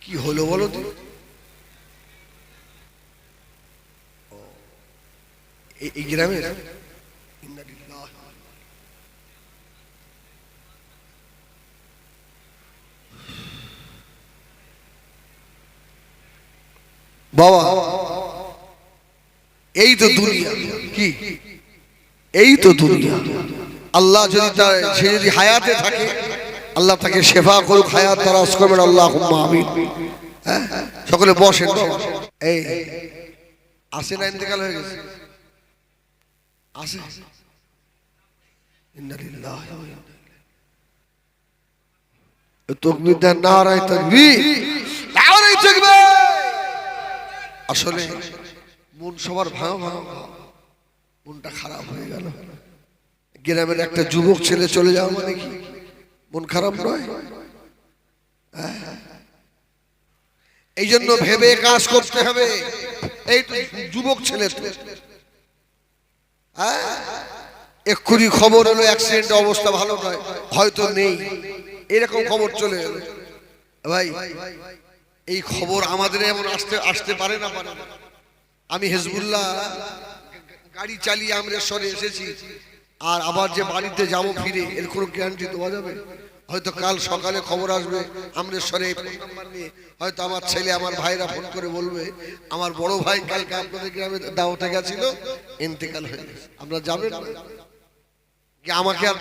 কি হলো বলো তো? এই- ইন্না বাবা, এই তো দুনিয়া। কি? এই তো দুনিয়া। আল্লাহ যদি তার সে যদি হায়াতে থাকে আল্লাহ তাকে সেবা করুক, হায়াত তারাস করবেন আল্লাহ আমিন। হ্যাঁ? সকলে বসেন। এই, আসে না, ইন্তেকাল হয়ে গেছে। আসে। দেন, নারায়ে তাকবীর। নারায়ে আসলে মন সবার ভাঙা ভাঙা। মনটা খারাপ হয়ে গেল। গ্রামের একটা যুবক ছেলে চলে যাওয়া মানে কি? মন খারাপ নয়। এই জন্য ভেবে কাজ করতে হবে। এই যুবক ছেলে হ্যাঁ? এক্ষুনি খবর হলো অ্যাক্সিডেন্ট অবস্থা ভালো নয়। হয়তো নেই। এরকম খবর চলে এলো। ভাই, এই খবর আমাদের এমন আসতে আসতে পারে না। আমি হেজবুল্লাহ, গাড়ি চালিয়ে আমরেশ্বরে এসেছি। আর আবার যে বাড়িতে যাব ফিরে, এর কোনো গ্যারান্টি দেওয়া যাবে হয়তো কাল সকালে খবর আসবে আমরেশ্বরে হয়তো আমার ছেলে আমার ভাইরা ফোন করে বলবে, আমার বড় ভাই কালকে আপনাদের গ্রামে দাওয়াতে গেছিল, ইন্তেকাল হয়ে গেছে আপনারা যাবেন? আমাকে আর?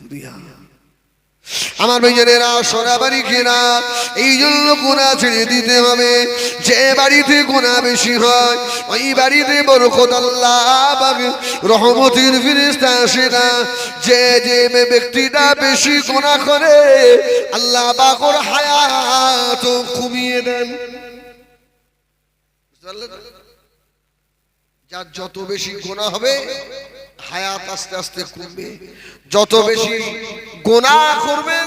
দুনিয়া আমার ভাইজানেরা সোনা বাড়ি কেনা এই জন্য গোনা ছেড়ে দিতে হবে। যে বাড়িতে গোনা বেশি হয়, ওই বাড়িতে বরকত আল্লাহ রহমতের ফিরিস্তা আসে না। যে যে ব্যক্তিটা বেশি গোনা করে, আল্লাহ বাকর হায়াত কমিয়ে দেন? যার যত বেশি গোনা হবে হায়াত আস্তে আস্তে কমবে। যত বেশি গোনা করবে,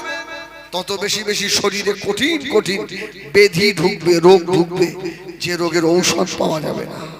তত বেশি বেশি শরীরে কঠিন কঠিন বেধি ঢুকবে, রোগ ঢুকবে। যে রোগের ঔষধ পাওয়া যাবে না।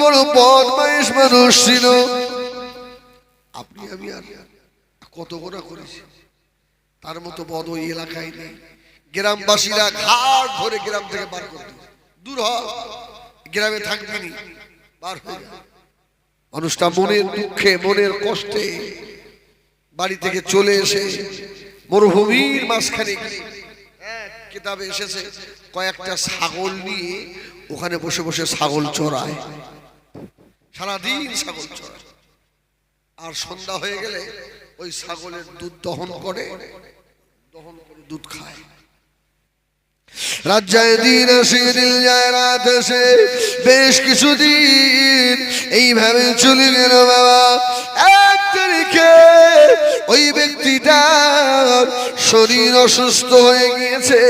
বড় বদমাইশ মানুষ ছিল। আপনি, আমি আর কত গোনা করেছি। তার মতো বদ ওই এলাকায় নেই। গ্রামবাসীরা ঘাট ধরে গ্রাম থেকে বার করতে দূর হ, গ্রামে থাকবিনি বার হয়ে মানুষটা মনের দুঃখে, মনের কষ্টে বাড়ি থেকে চলে এসে মরুভূমির মাঝখানে কিতাবে এসেছে, কয়েকটা ছাগল নিয়ে ওখানে বসে বসে ছাগল চড়ায়। সারাদিন ছাগল চড়ায় আর সন্ধ্যা হয়ে গেলে ওই ছাগলের দুধ দহন করে দহন করে দুধ খায়। রাত যায় দিন আসে দিন যায় রাত আসে। বেশ কিছুদিন এইভাবে চলে গেল বাবা। এক তারিখে ওই ব্যক্তিটার শরীর অসুস্থ হয়ে গিয়েছে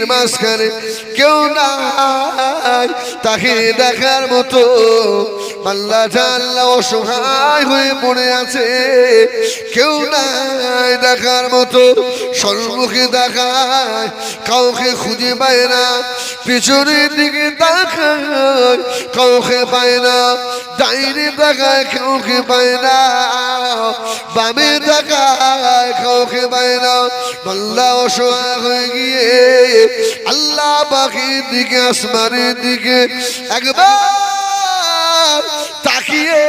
মরুভূমির মাঝখানে কেউ নাই তাকে দেখার মতো আল্লাহ আল্লাহ অসহায় হয়ে পড়ে আছে। কেউ নাই দেখার মতো সর্বকে দেখায়, কাউকে খুঁজে পায় না, পিছনের দিকে তাকায়, কাউকে পায় না, ডাইনে তাকায়, কাউকে পায় না, বামে তাকায়, কাউকে পায় না। আল্লাহ অসহায় হয়ে গিয়ে আল্লাহ পাখির দিকে, আসমানের দিকে একবার তাকিয়ে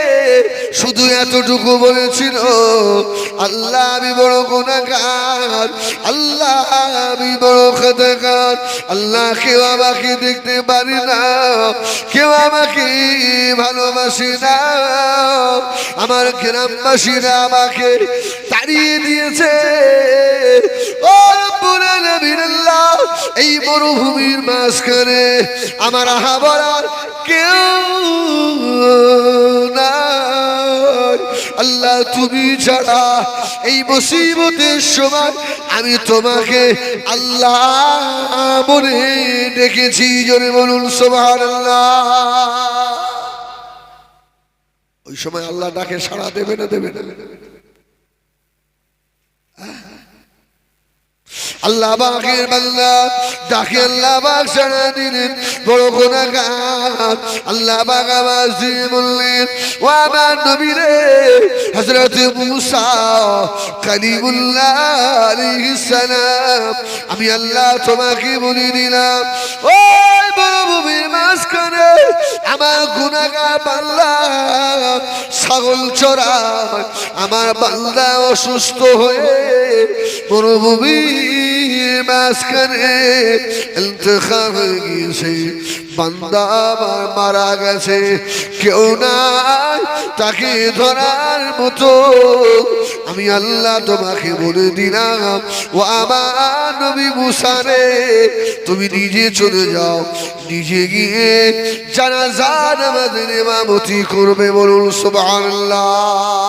শুধু এতটুকু বলেছিল আল্লাহ আমি বড় গুণাগার আল্লাহ আল্লাহ কেউ আমাকে দেখতে পারি না। কেউ আমাকে ভালোবাসে না। আমার গ্রামবাসীরা আমাকে তাড়িয়ে দিয়েছে। এই মরুভূমির মাঝখানে আমার আহা বলার কেউ নাই আল্লাহ তুমি ছাড়া এই মুসিবতের সময় আমি তোমাকে আল্লাহ বলে ডেকেছি, জোরে বলুন সোভার ওই সময় আল্লাহ ডাকে সাড়া দেবে না দেবে না। আল্লাহ বাকের বান্দা ডাকে আল্লাহ বাক সারা দিলেন, বড় গুণাগার আল্লাহ বাক আবার দিয়ে বললেন, ও আমার নবী রে হজরত মুসা কালিমুল্লাহ আলাইহিস সালাম, আমি আল্লাহ তোমাকে বলে দিলাম, ওই বড় ভূমির মাঝখানে আমার গুণাগার পাল্লা, ছাগল চড়া, আমার পাল্লা অসুস্থ হয়ে মরুভূমি মাঝখানে হয়ে গিয়েছে। বান্দা মারা গেছে। কেউ নাই তাকে ধরার মতো। আমি আল্লাহ তোমাকে বলে দিলাম, ও আমার নবী মুসারে তুমি নিজে চলে যাও, নিজে গিয়ে যারা যান আমাদের ইমামতি করবে বলুন, সুবহানাল্লাহ।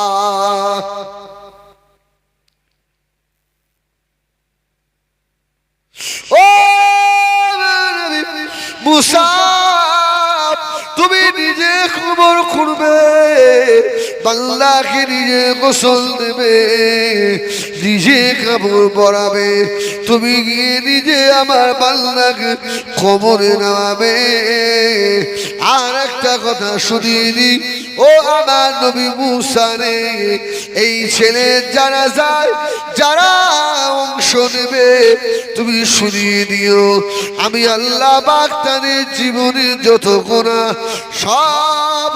ও মুসা তুমি নিজে খবর করবে বাংলাকে নিজে গোসল দেবে, নিজে কাপড় পরাবে, তুমি গিয়ে নিজে আমার বাংলাকে খবরে নামাবে আর একটা কথা শুনিয়ে ও আমার নবী মুসারে এই ছেলে যারা যায়, যারা অংশ নেবে, তুমি শুনিয়ে দিও, আমি আল্লাহ বাগদানের জীবনের যত গোনা সব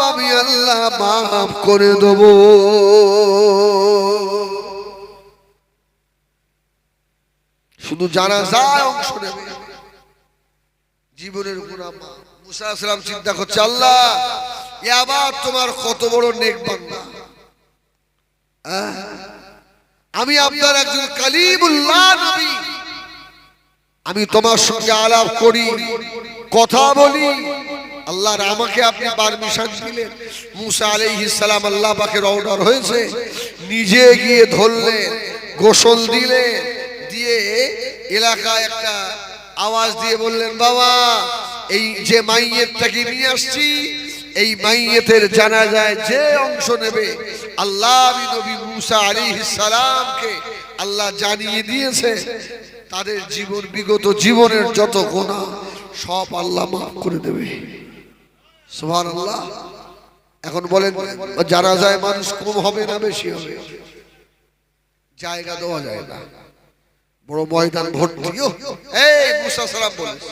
আমি আল্লাহ মাফ করে দেব। শুধু যারা যায় অংশ নেবে। জীবনের গোনা মাফ মুসা আসলাম চিন্তা করছে, আল্লাহ, এ আবার তোমার কত বড় নেক বান্দা। আমি আপনার একজন কালিমুল্লাহ নবী। আমি তোমার সঙ্গে আলাপ করি, কথা বলি। আল্লাহর আমাকে আপনি পারমিশন দিলেন। মুসা আলাইহিস সালাম আল্লাহ পাকের অর্ডার হয়েছে। নিজে গিয়ে ধরলেন, গোসল দিলেন, দিয়ে এলাকায় একটা আওয়াজ দিয়ে বললেন, বাবা, এই যে মাইয়েরটাকে নিয়ে আসছি, এই মাইয়েতের জানা যায় যে অংশ নেবে, আল্লাহ নবী মুসা আলাইহিস সালামকে আল্লাহ জানিয়ে দিয়েছে। তাদের জীবন বিগত জীবনের যত গোনা সব আল্লাহ মাফ করে দেবে। সুবহান আল্লাহ এখন বলেন যারা যায় মানুষ কম হবে না বেশি হবে? জায়গা দেওয়া যায় না। বড় ময়দান এই, মুসা সালাম বলেছে।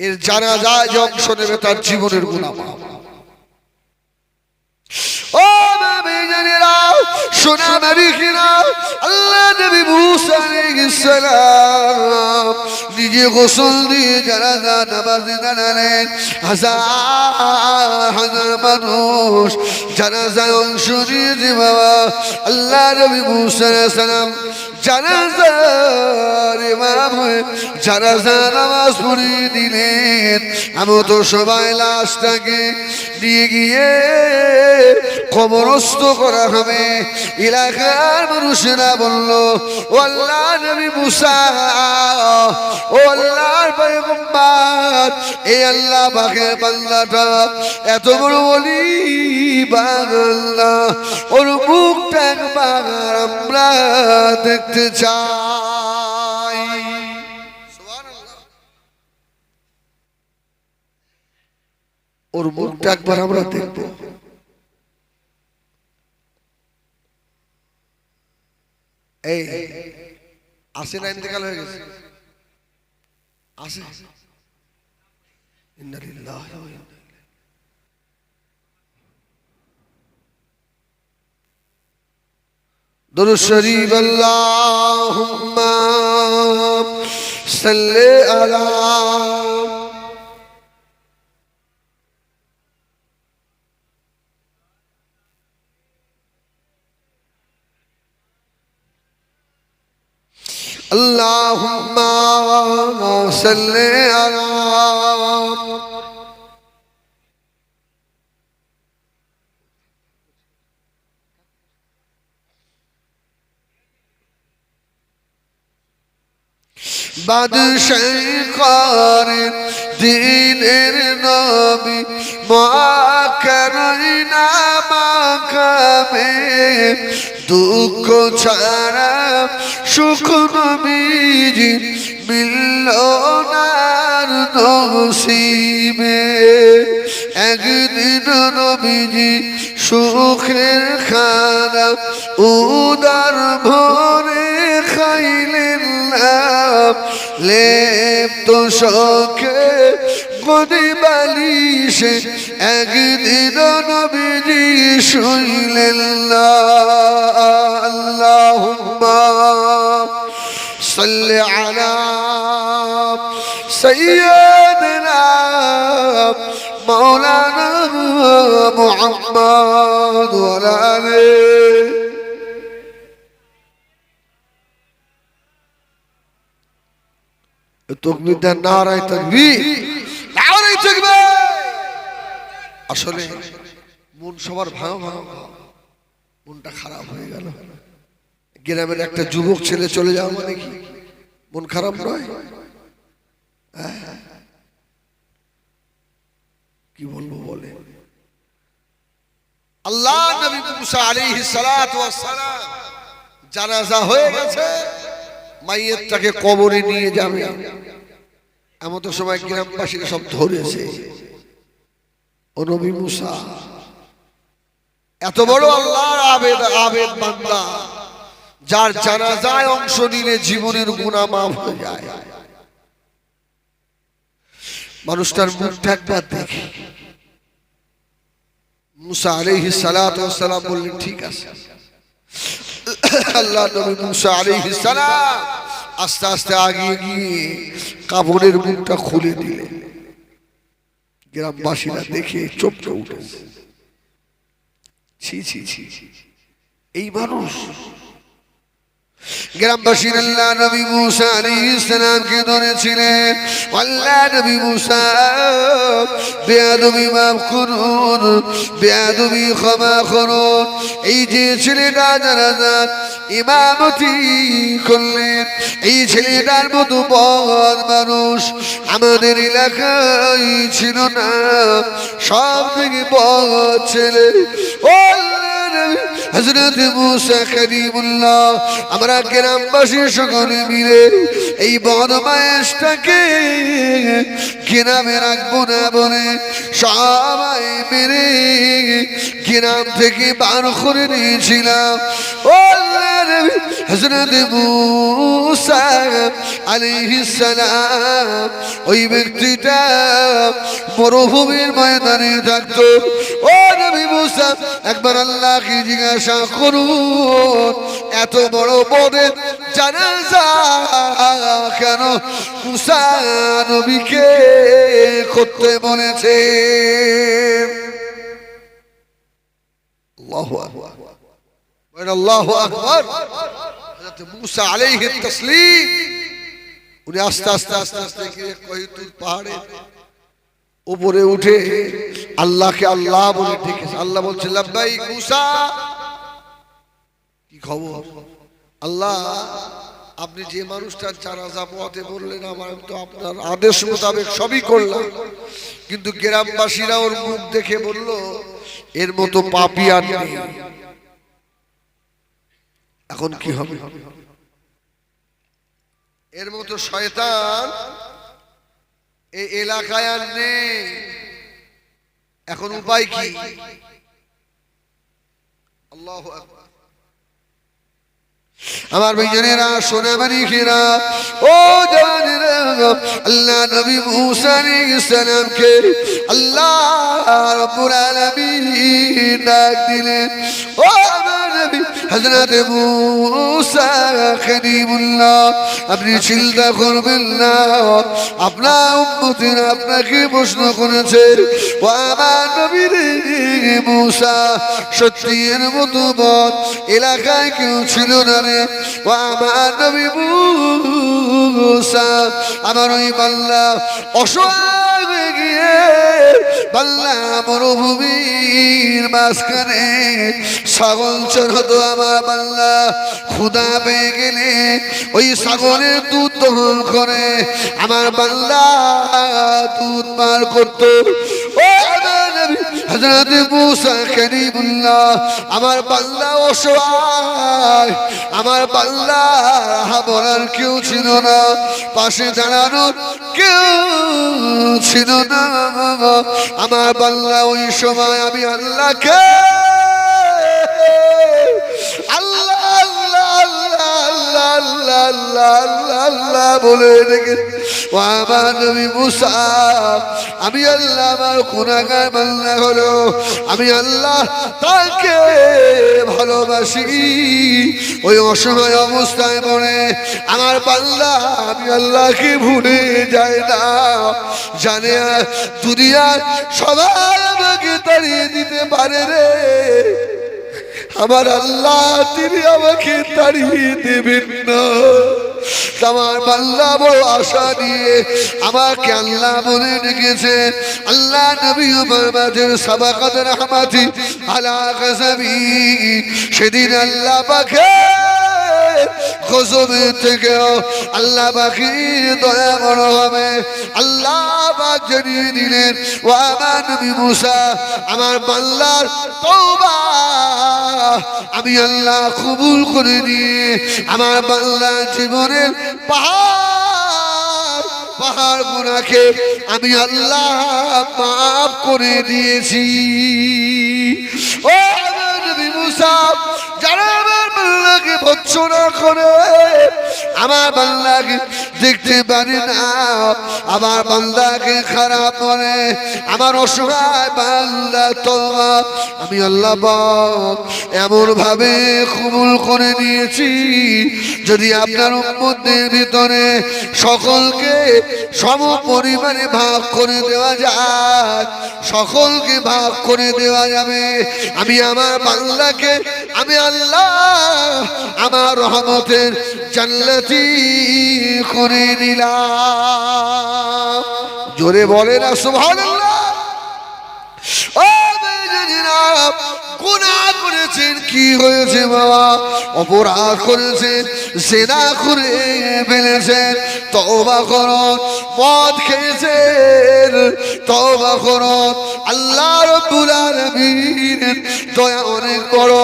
এর জানা যায় যে অংশ নেবে তার জীবনের গুণা মাফ ও নবী জানেরা সোনা মারিকিনা আল্লাহ নবী মুসা আলাইহিস সালাম নিজে গোসল দিয়ে যারা নামাজ দাঁড়ালেন। হাজার হাজার মানুষ যারা যায় অংশ নিয়েছে বাবা। আল্লাহ নবী মুসা আলাইহিস সালাম জানাজার ইমাম হয়ে জানাজা নামাজ পড়িয়ে দিলেন। আমি তো সবাই লাশটাকে নিয়ে গিয়ে কবরস্থ করা হবে। এলাকার মানুষেরা বলল, ও আল্লাহ নবী মুসা, ও আল্লাহর পয়গম্বর, এই আল্লাহ পাকের বান্দাটা এত বড় বলি বাংলা ওর মুখটা একবার আমরা দেখতে চাই। ওর মুখটা একবার আমরা দেখব। এই আসে না ইন্তেকাল হয়ে গেছে। আসে। ইন্না درو شریف اللہم صلی علی اللهم صل على বাদশাহ করেন দিনের নবী মাকারই না মাকামে দুঃখ ছাড়া সুখ নবীজি মিলল নার নসিবে। একদিন নবীজি সুখের খানা উদার ভরে খাইলেন না লেপ্ত শখে গদি বালিশে একদিন নবীজি শুইলেন না আল্লাহুম্মা صل على سيدنا مولانا محمد وعلى آله তকবির দেন নারায় তকবির নারায় তকবির আসলে মন সবার ভাঙা ভাঙা ভাব। মনটা খারাপ হয়ে গেল গ্রামের একটা যুবক ছেলে চলে যাওয়া মানে কি মন খারাপ নয় হ্যাঁ। কি বলবো বলে আল্লাহ নবী মুসা আলাইহিস সালাতু ওয়াস সালাম জানাজা হয়ে গেছে, মাইয়েরটাকে কবরে নিয়ে যাবে। এমন তো সময় গ্রামবাসীরা সব ধরেছে। ও নবী মুসা, এত বড় আল্লাহর আবেদ আবেদ বান্দা, যার জানাজায় অংশ নিলে জীবনের গুণা মাফ হয়ে যায়। মানুষটার মুখটা একবার দেখে। মুসা আলাইহি সালাম বললেন, ঠিক আছে। আল্লাহ নবী মুসা আলাইহি সালাম আস্তে আস্তে আগিয়ে গিয়ে কাপড়ের মুখটা খুলে দিলেন। গ্রামবাসীরা দেখে চোপটা উঠেছে ছি ছি ছি। এই মানুষ গ্রামবাসীর আল্লাহ নবী মুসা আলাইহিস সালামকে ধরেছিলেন। আল্লাহ নবী মুসা, বেয়াদবি মাফ করুন, বেয়াদবি ক্ষমা করুন। এই যে ছেলেটা যারা যান ইমামতি করলেন, এই ছেলেটার মতো বড় মানুষ আমাদের এলাকায় ছিল না। সব থেকে বড় ছেলে। ও হজরত মুসা করিমুল্লাহ, আমরা গ্রামবাসী সকলে মিলে এই বদমায়েশটাকে গ্রামে রাখব না বলে সবাই মেরে গ্রাম থেকে বার করে নিয়েছিলাম। আল্লাহ হজরত ওই ব্যক্তিটা মরুভূমির ময়দানে থাকতো। ও মুসা, একবার আল্লাহকে জিজ্ঞাসা করুন, এত বড় বড় জানাজা কেন নবীকে করতে বলেছে? উনি আস্তে আস্তে আস্তে আস্তে গিয়ে পাহাড়ে উপরে উঠে আল্লাহকে আল্লাহ বলে ডেকেছে। আল্লাহ বলছে লাব্বাই মুসা। কি খবর? আল্লাহ, আপনি যে মানুষটার জানাজা পথে বললেন, আমার তো আপনার আদেশ মোতাবেক সবই করলাম। কিন্তু গ্রামবাসীরা ওর মুখ দেখে বলল, এর মতো পাপি আর এখন কি হবে? এর মতো শয়তান এই এলাকায় আর নেই। এখন উপায় কি? আল্লাহ আমার ভাইজানেরা সোনা মানিকেরা ও আল্লাহ নবী মুসা আলাইহিস সালামকে আল্লাহ রাব্বুল আলামিন ডাক দিলেন। ও আমার নবী হযরত মুসা খলিমুল্লাহ আপনি চিন্তা করবেন না। আপনার উম্মতিরা আপনাকে প্রশ্ন করেছে, ও আমার নবী রে মুসা, সত্যি এর মতো বদ এলাকায় কেউ ছিল না রে? ও আমার নবী আমার ওই পাল্লা অসহায় হয়ে গিয়ে নিয়ে বাংলা মরুভূমির মাঝখানে ছাগল চড়তো আমার বাংলা ক্ষুদা পেয়ে গেলে ওই ছাগলের দুধ দহন করে, আমার বাংলা দুধ পার করতো। আমার বাংলা অসহায়, আমার বাংলা বলার কেউ ছিল না, পাশে দাঁড়ানোর কেউ ছিল না। আমার বাংলা ওই সময় আমি আল্লাহ আল্লাহকে আল্লাহ আল্লাহ আল্লাহ বলে রেখে ও আমার আমি আল্লাহ আমার গুণাগার বাংলা হলো, আমি আল্লাহ তাকে ভালোবাসি। ওই অসহায় অবস্থায় পড়ে, আমার পাল্লা আমি আল্লাহকে ভুলে যায় না। জানে দুনিয়ার সবাই আমাকে তাড়িয়ে দিতে পারে রে। আমার আল্লাহ তিনি আমাকে তাড়িয়ে দেবেন না। আমার পাল্লা বড় আশা দিয়ে আমাকে আল্লাহ বলে রেখেছে আল্লাহ নবী মাঝের সাবাকাত রহমাতি আলা সেদিন আল্লাহ পাখে গজবে থেকেও আল্লাহ পাখি দয়া বড় হবে। আল্লাহ পাক জানিয়ে দিলেন, ও আমার নবী মুসা, আমার বাল্লার তওবা। আমি আল্লাহ কবুল করে নিয়ে আমার বাংলা জীবনের পাহাড় পাহাড় গুনাকে আমি আল্লাহ মাফ করে দিয়েছি। ও আমার নবী মুসা বাংলাকে ভৎসনা করে। আমার বাংলাকে দেখতে পারে না। আমার বান্দাকে খারাপ করে আমার অসহায় বান্দা তোমা আমি আল্লাহ এমন ভাবে কবুল করে নিয়েছি, যদি আপনার উম্মতের ভিতরে সকলকে সম পরিমাণে ভাগ করে দেওয়া যায়, সকলকে ভাগ করে দেওয়া যাবে। আমি আমার বাংলাকে আমি আল্লাহ আমার রহমতের জান্নাতি করে নিলাম। জোরে বলে না সুবহানাল্লাহ। ও করেছেন কি হয়েছে বাবা? অপরাধ করেছেন সেনা করে ফেলেছেন তওবা করুন মদ খেয়েছেন। তওবা করুন আল্লাহ রব্বুল আলামিন দয়া অনেক বড়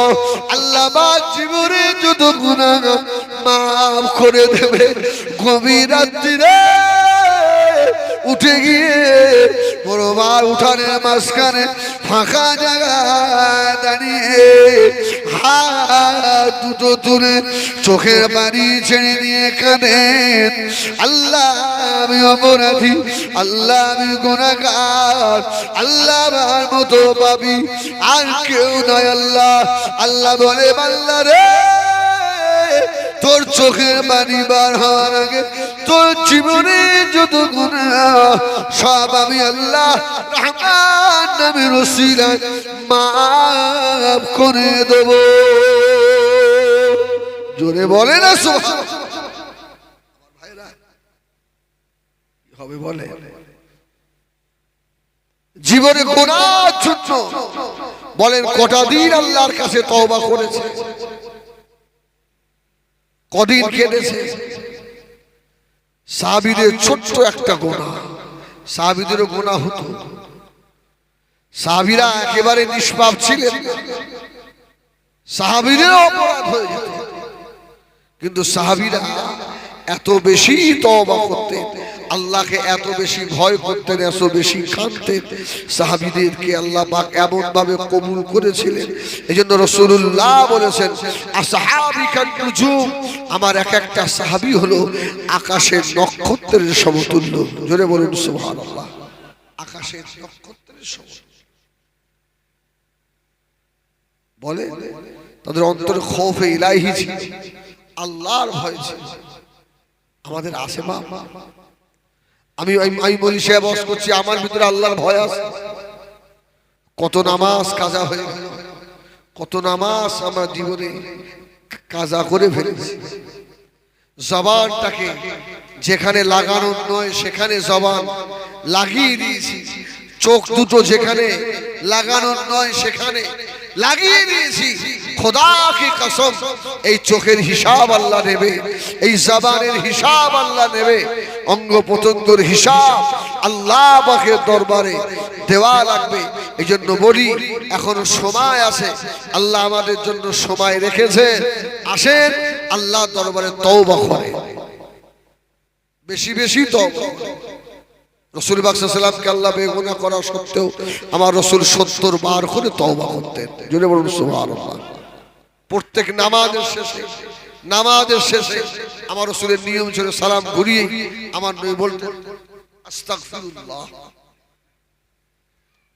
আল্লাহ পাক জীবনে যত গুনাহ মাফ করে দেবে গভীর রাত্রিরে উঠে গিয়ে বড় বড়বার উঠানের মাঝখানে ফাঁকা জায়গায় দাঁড়িয়ে হাত দুটো তুলে চোখের বাড়ি ছেড়ে দিয়ে কাঁদেন আল্লাহ আমি অপরাধী, আল্লাহ আমি গুণাগার, আল্লাহ আমার মতো পাবি আর কেউ নয় আল্লাহ। আল্লাহ বলে বাল্লা রে! তোর চোখের বাড়ি বার হওয়ার আগে তোর জীবনে যত গুণা, সব আমি আল্লাহ নামে রসিলায় করে দেব। জোরে বলে না হবে বলে। জীবনে গোনা বলেন কটা দিন আল্লাহর কাছে তওবা করেছে। কদিন কেটেছে। সাহাবিদের ছোট্ট একটা গোনা। সাহাবিদেরও গোনা হতো। সাবিরা একেবারে নিষ্পাপ ছিলেন। সাহাবিদেরও অপরাধ হয়ে যেত। কিন্তু সাহাবিরা এত বেশি তবা করতেন। আল্লাহকে এত বেশি ভয় করতেন এত বেশি কাঁদতেন সাহাবিদেরকে আল্লাহ পাক এমন ভাবে কবুল করেছিলেন। এই জন্য রসুল্লাহ বলেছেন আমার এক একটা সাহাবি হলো আকাশের নক্ষত্রের সমতুল্য। জোরে বলুন, সুবহানাল্লাহ। আকাশের নক্ষত্রের সমতুল্য। বলে, তাদের অন্তরে খৌফে ইলাহি ছিল, আল্লাহর ভয় ছিল। আমাদের আছে মা আমি আমি বলি, সে বস করছি, আমার ভিতরে আল্লাহর ভয় আছে। কত নামাজ কাজা হয়ে গেল। কত নামাজ আমার জীবনে কাজা করে ফেলেছি। জবানটাকে যেখানে লাগানোর নয়, সেখানে জবান লাগিয়ে দিয়েছি। চোখ দুটো যেখানে লাগানোর নয়, সেখানে লাগিয়ে দিয়েছি। খোদা কি কসম, এই চোখের হিসাব আল্লাহ নেবে, এই জবানের হিসাব আল্লাহ নেবে অঙ্গ প্রত্যঙ্গের হিসাব আল্লাহ পাকের দরবারে দেওয়া লাগবে। এই জন্য বলি, এখনও সময় আছে, আল্লাহ আমাদের জন্য সময় রেখেছে আসেন, আল্লাহ দরবারে তওবা করে বেশি বেশি তওবা রসুল বাকসাল্লামকে আল্লাহ বেগুনা করা সত্ত্বেও আমার রসুল সত্তর বার করে তওবা করতেন। জুড়ে বলুন, সুবহানাল্লাহ। প্রত্যেক নামাজের শেষে নামাজের শেষে আমার রসুলের নিয়ম ছিল সালাম ঘুরিয়ে আমার নবী বলতেন, আস্তাগফিরুল্লাহ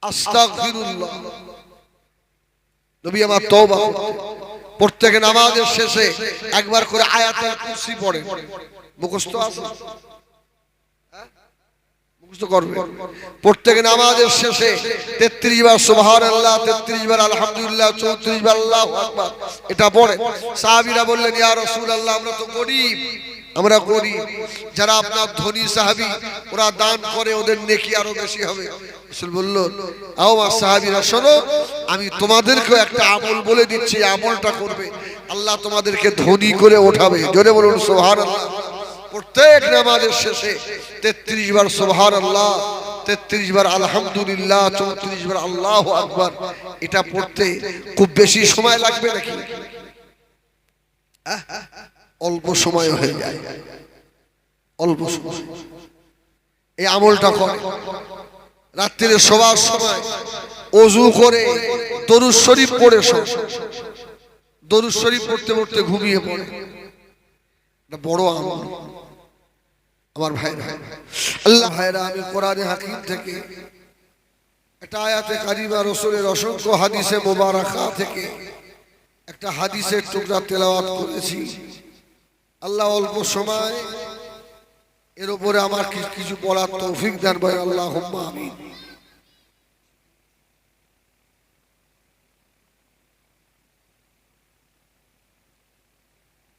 আস্তাগফিরুল্লাহ। নবী আমার তওবা। প্রত্যেক নামাজের শেষে একবার করে আয়াতুল কুরসি পড়ে মুখস্থ আছে? প্রত্যেক নামাজের শেষে তেত্রিশ বার সুবহান আল্লাহ তেত্রিশ বার আলহামদুলিল্লাহ, চৌত্রিশ বার আল্লাহ এটা পড়ে। সাহাবিরা বললেন, ইয়া রাসূল আল্লাহ আমরা তো গরিব, আমরা গরিব। যারা আপনার ধনী সাহাবি, ওরা দান করে, ওদের নেকি আরও বেশি হবে। রাসূল বলল মা সাহাবীরা, শোনো, আমি তোমাদেরকেও একটা আমল বলে দিচ্ছি, আমলটা করবে। আল্লাহ তোমাদেরকে ধনী করে ওঠাবে। জোরে বলুন, সুবহানাল্লাহ। প্রত্যেক নামাজের শেষে তেত্রিশ বার সোহার আল্লাহ তেত্রিশ বার আলহামদুলিল্লাহ, চৌত্রিশ বার আল্লাহ আকবার। এটা পড়তে খুব বেশি সময় লাগবে নাকি? অল্প সময় হয়ে যায়। অল্প সময়। এই আমলটা করে। রাত্রিরে শোবার সময় অজু করে, দরুদ শরীফ পড়ে দরুদ শরীফ পড়তে পড়তে ঘুমিয়ে পড়ে। বড় আমল। আমার ভাই আল্লাহ ভাইরা, আমি কোরআনে হাকিম থেকে, একটা আয়াতে কারিমা রসুলের অসংখ্য হাদিসে মোবারকা থেকে একটা হাদিসের টুকরা তেলাওয়াত করেছি। আল্লাহ অল্প সময়, এর উপরে আমার কিছু বলার তৌফিক দেন ভাই আল্লাহ আমি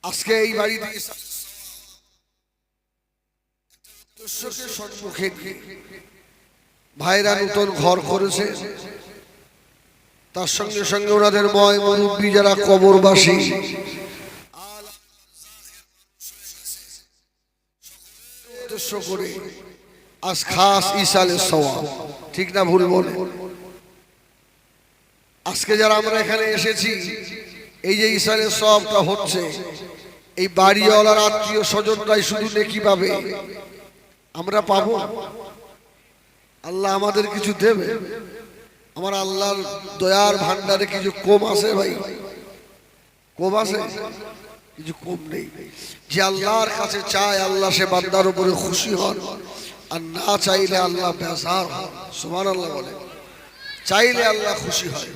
আজকে এই বাড়ি বাড়িতে দর্শকের সম্মুখে ভাইরা নতুন ঘর করেছে। তার সঙ্গে সঙ্গে ওনাদের ময় মুরব্বী যারা কবরবাসী, উদ্দেশ্য করে আজ খাস ইসালের সওয়াব। ঠিক না ভুল বলে? আজকে যারা আমরা এখানে এসেছি, এই যে ইসালের সবটা হচ্ছে, এই বাড়িওয়ালার আত্মীয় স্বজনরাই শুধু নেকি পাবে। আমরা পাবো আল্লাহ আমাদের কিছু দেবে। আমার আল্লাহর দয়ার ভান্ডারে কিছু কম আছে ভাই। কম আছে? কিছু কম নেই। যে আল্লাহর কাছে চায়, আল্লাহ সে বান্দার উপরে খুশি হন। আর না চাইলে আল্লাহ বেজার হন। সুমান আল্লাহ বলে। চাইলে আল্লাহ খুশি হয়।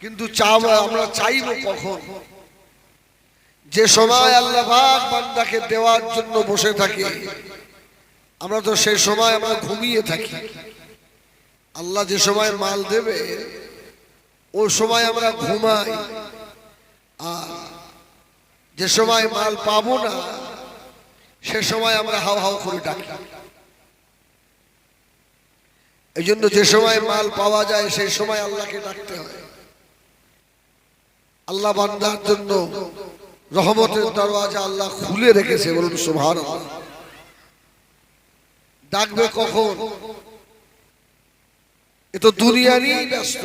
কিন্তু চাব আমরা চাইব কখন? যে সময় আল্লাহ বান্দাকে দেওয়ার জন্য বসে থাকি। আমরা তো সেই সময় আমরা ঘুমিয়ে থাকি। আল্লাহ যে সময় মাল দেবে ওই সময় আমরা ঘুমাই। আর যে সময় মাল পাবো না, সে সময় আমরা হাও হাও করে ডাকি। এই জন্য যে সময় মাল পাওয়া যায়, সেই সময় আল্লাহকে ডাকতে হয়। আল্লাহ বান্দার জন্য রহমতের দরওয়াজা আল্লাহ খুলে রেখেছে, বলুন সুভান ডাকবে কখন? এ তো দুনিয়া নিয়েই ব্যস্ত।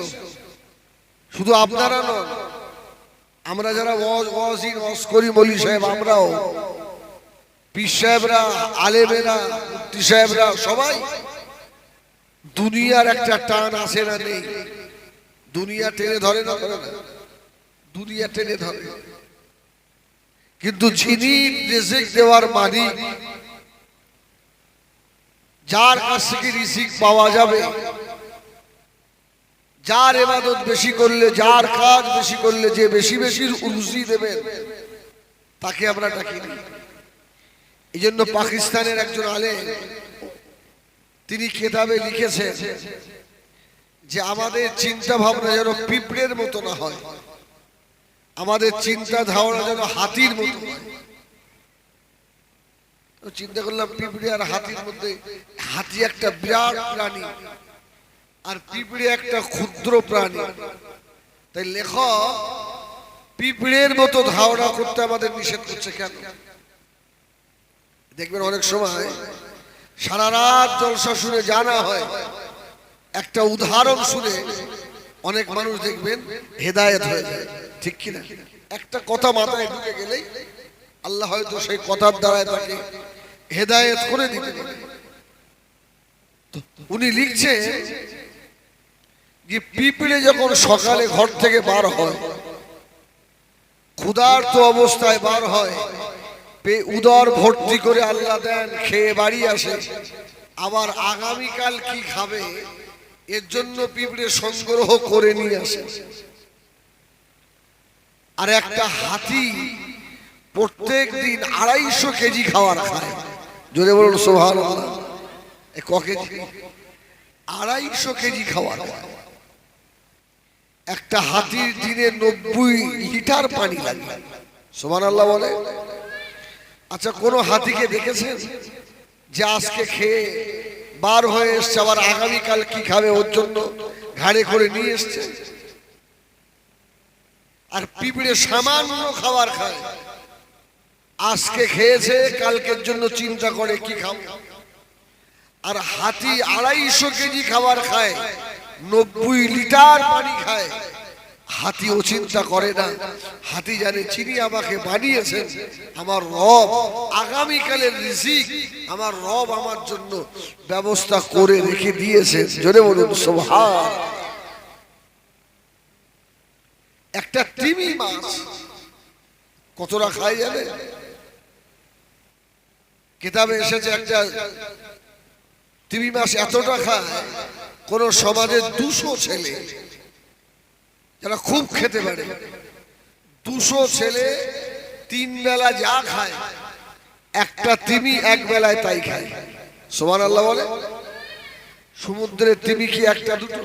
শুধু আপনারা নন, আমরা যারা ওয়াজ ওয়াজিন ওয়াজ করি মলি সাহেব, আমরাও। পীর সাহেবরা, আলেমেরা, মুফতি সাহেবরা সবাই দুনিয়ার একটা টান আসে না নেই। দুনিয়া টেনে ধরে না ধরে না। দুনিয়া টেনে ধরে। কিন্তু যিনি দেওয়ার মালিক যার কাছ থেকে রিজিক পাওয়া যাবে, যার এবাদত বেশি করলে, যার কাজ বেশি করলে, যে বেশি বেশি রুজি দেবেন তাকে আমরা ডাকি এই জন্য পাকিস্তানের একজন আলে তিনি কেতাবে লিখেছেন যে, আমাদের চিন্তা ভাবনা যেন পিঁপড়ের মতো না হয়। আমাদের চিন্তা ধারণা যেন হাতির মতো হয়। চিন্তা করলাম পিঁপড়ে আর হাতির মধ্যে, হাতি একটা বিরাট প্রাণী আর পিঁপড়ে একটা ক্ষুদ্র প্রাণী। তাই লেখক, পিঁপড়ের মতো ধারণা করতে আমাদের নিষেধ করছে কেন? দেখবেন অনেক সময় সারা রাত জলসা শুনে জানা হয়, একটা উদাহরণ শুনে অনেক মানুষ দেখবেন হেদায়েত হয়ে যায়। ঠিক কিনা? একটা কথা মাথায় ঢুকে গেলেই আল্লাহ হয়তো সেই কথার দ্বারায় তাকে হেদায়েত করে দিতে উনি লিখছেন যে পিঁপড়ে যখন সকালে ঘর থেকে বার হয়, ক্ষুধার্ত অবস্থায় বার হয় উদর ভর্তি করে আল্লাহ দেন, খেয়ে বাড়ি আসে, আবার আগামীকাল কি খাবে, এর জন্য পিঁপড়ে সংগ্রহ করে নিয়ে আসে। আর একটা হাতি প্রত্যেক দিন আড়াইশো কেজি খাবার খায় যদি বলুন ক কেজি? আড়াইশো কেজি খায় একটা হাতির দিনে নব্বই লিটার পানি লাগে। সোমান আল্লাহ বলে। আচ্ছা কোন হাতিকে দেখেছেন? যে আজকে খেয়ে বার হয়ে এসছে আবার আগামীকাল কি খাবে ওর জন্য ঘাড়ে করে নিয়ে এসছে? আর পিঁপড়ে সামান্য খাবার খায়। আজকে খেয়েছে, কালকের জন্য চিন্তা করে কি খাব? আর হাতি আড়াইশো কেজি খাবার খায়, নব্বই লিটার পানি খায়। হাতি ও চিন্তা করে না। হাতি জানে চিনি আমাকে বানিয়েছেন, আমার রব, আগামীকালের রিজিক আমার রব আমার জন্য ব্যবস্থা করে রেখে দিয়েছেন। জোরে বলুন সোভার একটা টিমি মাছ কতটা খায় জানে কিতাবে এসেছে একটা তিমি মাস এতটা খায়, কোন সমাজে দুশো ছেলে যারা খুব খেতে পারে। দুশো ছেলে তিন বেলা যা খায়, একটা তিমি এক বেলায় তাই খায়। সোমান আল্লাহ বলে? সমুদ্রের তিমি কি একটা দুটো?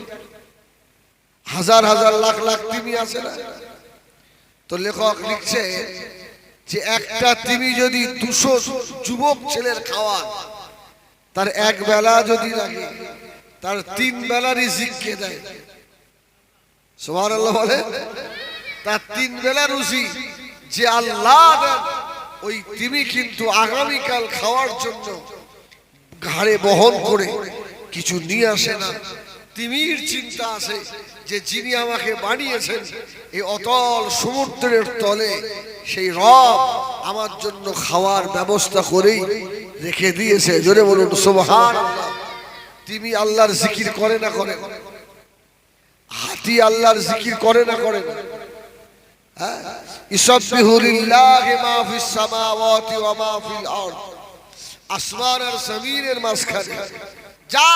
হাজার হাজার লাখ লাখ তিমি আছে না? তো লেখক লিখছে যে একটা তিমি যদি দুশো যুবক ছেলের খাওয়া তার এক বেলা যদি লাগে, তার তিন বেলারই জিজ্ঞে দেয়। সোহান আল্লাহ বলে? তার তিন বেলা রুচি যে আল্লাহ ওই তিনি কিন্তু আগামীকাল খাওয়ার জন্য ঘাড়ে বহন করে কিছু নিয়ে আসে না। তিমির চিন্তা আছে। যে যিনি আমাকে বানিয়েছেন এই অতল সমুদ্রের তলে সেই রব আমার জন্য খাওয়ার ব্যবস্থা করেই রেখে দিয়েছে। জোরে বলুন সোহান তিনি আল্লাহর জিকির করে না করে? হাতি আল্লাহর জিকির করে না করে? হ্যাঁ? আসমান আর মাঝখানে যা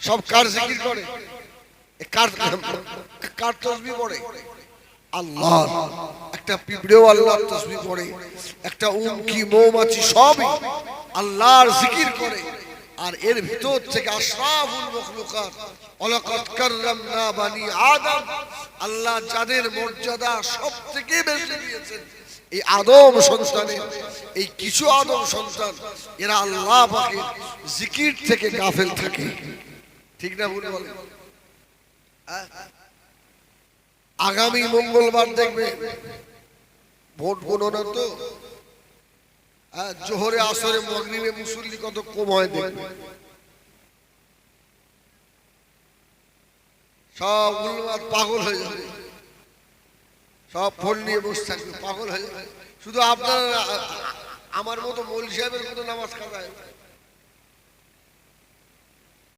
সব কার জিকির করে? কার তসবিহ পড়ে? আল্লাহ। একটা পিঁপড়েও আল্লাহর তসবিহ পড়ে। একটা উমকি, মৌমাছি সবই আল্লাহর জিকির করে। আর এর ভিতর থেকে আশরাফুল মখলুকাত অলাকাত কাররামনা বানি আদম, আল্লাহ যাদের মর্যাদা সব থেকে বেশি দিয়েছেন, এই আদম সন্তানের এই কিছু আদম সন্তান, এরা আল্লাহ পাকের জিকির থেকে গাফেল থাকে। ঠিক না ভুল বলে? আগামী মঙ্গলবার দেখবে ভোট গণনা তো। হ্যাঁ, জোহরে আসরে মগরিবে মুসল্লি কত কম হয় দেখবে। সব উন্মাদ পাগল হয়ে যাবে। সব ফোন নিয়ে বসে থাকবে পাগল হয়ে যাবে। শুধু আপনার আমার মতো মৌল সাহেবের মতো নামাজ কাটায়।